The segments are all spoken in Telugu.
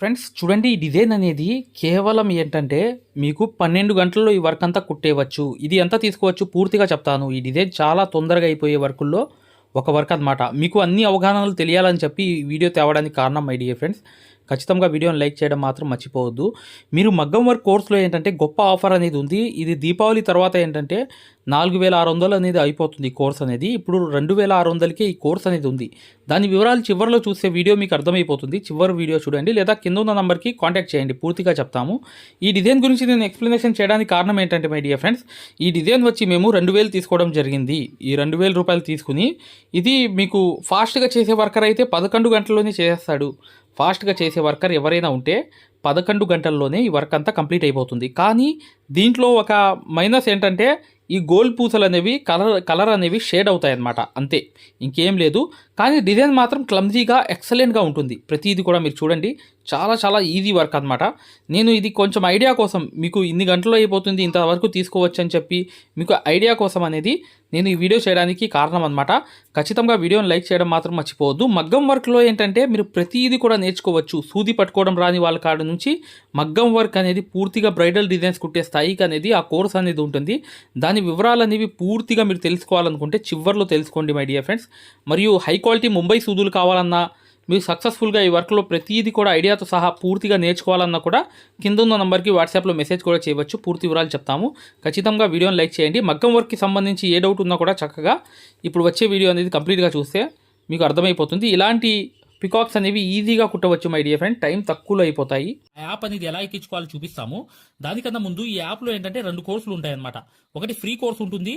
ఫ్రెండ్స్ చూడండి ఈ డిజైన్ అనేది కేవలం ఏంటంటే మీకు పన్నెండు గంటల్లో ఈ వర్క్ అంతా కుట్టేయవచ్చు. ఇది ఎంత తీసుకోవచ్చు? పూర్తిగా చెప్తాను. ఈ డిజైన్ చాలా తొందరగా అయిపోయే వర్కుల్లో ఒక వర్క్ అనమాట మీకు అన్ని అవగాహనలు తెలియాలని చెప్పి ఈ వీడియో తేవడానికి కారణం ఐడియా ఫ్రెండ్స్ ఖచ్చితంగా వీడియోని లైక్ చేయడం మాత్రం మర్చిపోవద్దు. మీరు మగ్గం వర్క్ కోర్సులో ఏంటంటే గొప్ప ఆఫర్ అనేది ఉంది. ఇది దీపావళి తర్వాత ఏంటంటే నాలుగు వేల ఆరు వందలు అనేది అయిపోతుంది ఈ కోర్స్ అనేది. ఇప్పుడు రెండు వేల ఆరు వందలకే ఈ కోర్స్ అనేది ఉంది. దాని వివరాలు చివరిలో చూసే వీడియో మీకు అర్థమైపోతుంది. చివరి వీడియో చూడండి. లేదా కింద ఉన్న నంబర్కి కాంటాక్ట్ చేయండి. పూర్తిగా చెప్తాము. ఈ డిజైన్ గురించి నేను ఎక్స్ప్లెనేషన్ చేయడానికి కారణం ఏంటంటే మై డియర్ ఫ్రెండ్స్ ఈ డిజైన్ వచ్చి మేము రెండు వేలు తీసుకోవడం జరిగింది. ఈ రెండు వేల రూపాయలు తీసుకుని ఇది మీకు ఫాస్ట్గా చేసే వర్కర్ అయితే పదకొండు గంటల్లోనే చేసేస్తాడు. ఫాస్ట్గా చేసే వర్కర్ ఎవరైనా ఉంటే పదకొండు గంటల్లోనే ఈ వర్క్ అంతా కంప్లీట్ అయిపోతుంది. కానీ దీంట్లో ఒక మైనస్ ఏంటంటే ఈ గోల్డ్ పూసలు అనేవి కలర్ కలర్ అనేవి షేడ్ అవుతాయి అన్నమాట అంతే. ఇంకేం లేదు. కానీ డిజైన్ మాత్రం క్లమ్జీగా ఎక్సలెంట్గా ఉంటుంది. ప్రతిదీ కూడా మీరు చూడండి. చాలా చాలా ఈజీ వర్క్ అనమాట నేను ఇది కొంచెం ఐడియా కోసం మీకు ఇన్ని గంటల్లో అయిపోతుంది ఇంతవరకు తీసుకోవచ్చు అని చెప్పి మీకు ఐడియా కోసం అనేది నేను ఈ వీడియో చేయడానికి కారణం అనమాట ఖచ్చితంగా వీడియోని లైక్ చేయడం మాత్రం మర్చిపోవద్దు. మగ్గం వర్క్లో ఏంటంటే మీరు ప్రతిదీ కూడా నేర్చుకోవచ్చు. సూది పట్టుకోవడం రాని వాళ్ళ కాడ నుంచి మగ్గం వర్క్ అనేది పూర్తిగా బ్రైడల్ డిజైన్స్ కుట్టే స్థాయికి అనేది ఆ కోర్స్ అనేది ఉంటుంది. దాని వివరాలు అనేవి పూర్తిగా మీరు తెలుసుకోవాలనుకుంటే చివరిలో తెలుసుకోండి మై డియర్ ఫ్రెండ్స్. మరియు హై క్వాలిటీ ముంబై సూదులు కావాలన్నా మీరు సక్సెస్ఫుల్గా ఈ వర్క్లో ప్రతిదీ కూడా ఐడియాతో సహా పూర్తిగా నేర్చుకోవాలన్నా కూడా కింద ఉన్న నంబర్కి వాట్సాప్లో మెసేజ్ కూడా చేయవచ్చు. పూర్తి వివరాలు చెప్తాము. ఖచ్చితంగా వీడియోని లైక్ చేయండి. మగ్గం వర్క్కి సంబంధించి ఏ డౌట్ ఉన్నా కూడా చక్కగా ఇప్పుడు వచ్చే వీడియో అనేది కంప్లీట్గా చూస్తే మీకు అర్థమైపోతుంది. ఇలాంటి పికాక్స్ అనేవి ఈజీగా కుట్టవచ్చు మై డియర్ ఫ్రెండ్. టైం తక్కువలో అయిపోతాయి. యాప్ అనేది ఎలా ఎక్కించుకోవాలో చూపిస్తాము. దానికన్నా ముందు ఈ యాప్లో ఏంటంటే రెండు కోర్సులు ఉంటాయన్నమాట. ఒకటి ఫ్రీ కోర్స్ ఉంటుంది.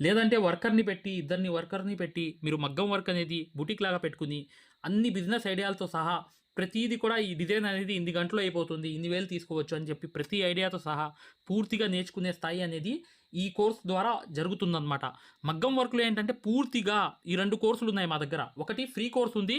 లేదంటే వర్కర్ని పెట్టి ఇద్దరిని వర్కర్ని పెట్టి మీరు మగ్గం వర్క్ అనేది బుటిక్ లాగా పెట్టుకుని అన్ని బిజినెస్ ఐడియాలతో సహా ప్రతిదీ కూడా ఈ డిజైన్ అనేది ఇన్ని గంటలో అయిపోతుంది ఇన్ని వేలు తీసుకోవచ్చు అని చెప్పి ప్రతి ఐడియాతో సహా పూర్తిగా నేర్చుకునే స్థాయి అనేది ఈ కోర్స్ ద్వారా జరుగుతుందన్నమాట. మగ్గం వర్క్లో ఏంటంటే పూర్తిగా ఈ రెండు కోర్సులు ఉన్నాయి మా దగ్గర. ఒకటి ఫ్రీ కోర్స్ ఉంది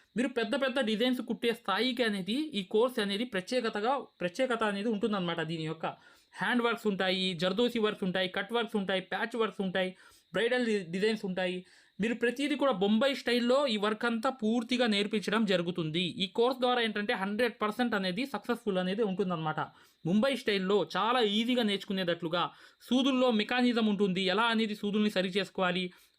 మీరు పెద్ద పెద్ద డిజైన్స్ కుట్టే స్థాయికి అనేది ఈ కోర్స్ అనేది ప్రత్యేకతగా ప్రత్యేకత అనేది ఉంటుందన్నమాట దీని యొక్క. హ్యాండ్ వర్క్స్ ఉంటాయి జర్దోసి వర్క్స్ ఉంటాయి కట్ వర్క్స్ ఉంటాయి ప్యాచ్ వర్క్స్ ఉంటాయి బ్రైడల్ డిజైన్స్ ఉంటాయి. మీరు ప్రతిదీ కూడా బొంబాయి స్టైల్లో ఈ వర్క్ అంతా పూర్తిగా నేర్పించడం జరుగుతుంది. ఈ కోర్స్ ద్వారా ఏంటంటే హండ్రెడ్ పర్సెంట్ అనేది సక్సెస్ఫుల్ అనేది ఉంటుందన్నమాట. ముంబై స్టైల్లో చాలా ఈజీగా నేర్చుకునేటట్లుగా సూదుల్లో మెకానిజం ఉంటుంది. ఎలా అనేది సూదుల్ని సరి చేసుకోవాలి?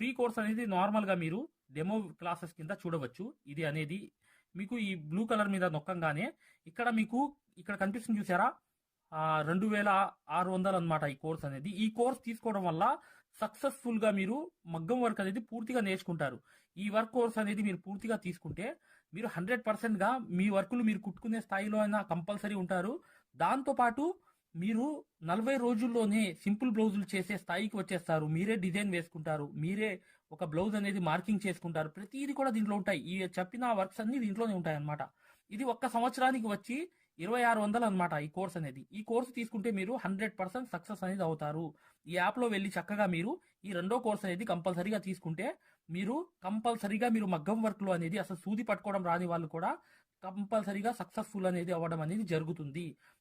ఫ్రీ కోర్స్ అనేది నార్మల్గా మీరు డెమో క్లాసెస్ కింద చూడవచ్చు. ఇది అనేది మీకు ఈ బ్లూ కలర్ మీద నొక్కంగానే ఇక్కడ మీకు ఇక్కడ కనిపిస్తుంది చూసారా? రెండు వేల ఆరు వందలు అనమాట ఈ కోర్స్ అనేది. ఈ కోర్స్ తీసుకోవడం వల్ల సక్సెస్ఫుల్గా మీరు మగ్గం వర్క్ అనేది పూర్తిగా నేర్చుకుంటారు. ఈ వర్క్ కోర్స్ అనేది మీరు పూర్తిగా తీసుకుంటే మీరు హండ్రెడ్ పర్సెంట్గా మీ వర్కులు మీరు కుట్టుకునే స్థాయిలో అయినా కంపల్సరీ ఉంటారు. దాంతో పాటు మీరు నలభై రోజుల్లోనే సింపుల్ బ్లౌజులు చేసే స్థాయికి వచ్చేస్తారు. మీరే డిజైన్ వేసుకుంటారు. మీరే ఒక బ్లౌజ్ అనేది మార్కింగ్ చేసుకుంటారు. ప్రతిదీ కూడా దీంట్లో ఉంటాయి. ఈ చెప్పిన వర్క్స్ అన్ని దీంట్లోనే ఉంటాయి అనమాట ఇది ఒక్క సంవత్సరానికి వచ్చి ఇరవై ఆరు వందలు అనమాట ఈ కోర్స్ అనేది. ఈ కోర్స్ తీసుకుంటే మీరు హండ్రెడ్ పర్సెంట్ సక్సెస్ అనేది అవుతారు. ఈ యాప్లో వెళ్ళి చక్కగా మీరు ఈ రెండో కోర్స్ అనేది కంపల్సరీగా తీసుకుంటే మీరు కంపల్సరీగా మీరు మగ్గం వర్క్లో అనేది అసలు సూది పట్టుకోవడం రాని వాళ్ళు కూడా కంపల్సరీగా సక్సెస్ఫుల్ అనేది అవ్వడం అనేది జరుగుతుంది.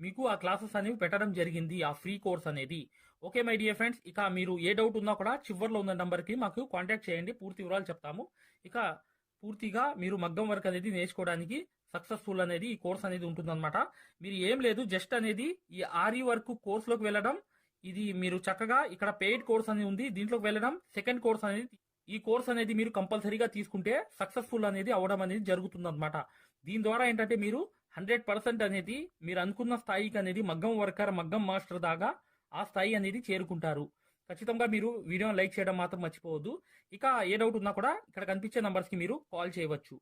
మీకు ఆ క్లాసెస్ అనేవి పెట్టడం జరిగింది ఆ ఫ్రీ కోర్స్ అనేది. ఓకే మై డియర్ ఫ్రెండ్స్ ఇక మీరు ఏ డౌట్ ఉన్నా కూడా చివర్లో ఉన్న నెంబర్కి మాకు కాంటాక్ట్ చేయండి పూర్తి వివరాలు చెప్తాము. ఇక పూర్తిగా మీరు మగ్గం వర్క్ అనేది నేర్చుకోవడానికి సక్సెస్ఫుల్ అనేది ఈ కోర్స్ అనేది ఉంటుందన్నమాట. మీరు ఏం లేదు జస్ట్ అనేది ఈ ఆరి వర్క్ కోర్సులోకి వెళ్ళడం ఇది మీరు చక్కగా ఇక్కడ పెయిడ్ కోర్స్ అనేది ఉంది దీంట్లోకి వెళ్ళడం సెకండ్ కోర్స్ అనేది ఈ కోర్స్ అనేది మీరు కంపల్సరీగా తీసుకుంటే సక్సెస్ఫుల్ అనేది అవడం అనేది జరుగుతుంది అనమాట దీని ద్వారా ఏంటంటే మీరు హండ్రెడ్ పర్సెంట్ అనేది మీరు అనుకున్న స్థాయికి అనేది మగ్గం వర్కర్ మగ్గం మాస్టర్ దాకా ఆ స్థాయి అనేది చేరుకుంటారు. ఖచ్చితంగా మీరు వీడియోని లైక్ చేయడం మాత్రం మర్చిపోవద్దు. ఇక ఏ డౌట్ ఉన్నా కూడా ఇక్కడ కనిపించే నంబర్స్కి మీరు కాల్ చేయవచ్చు.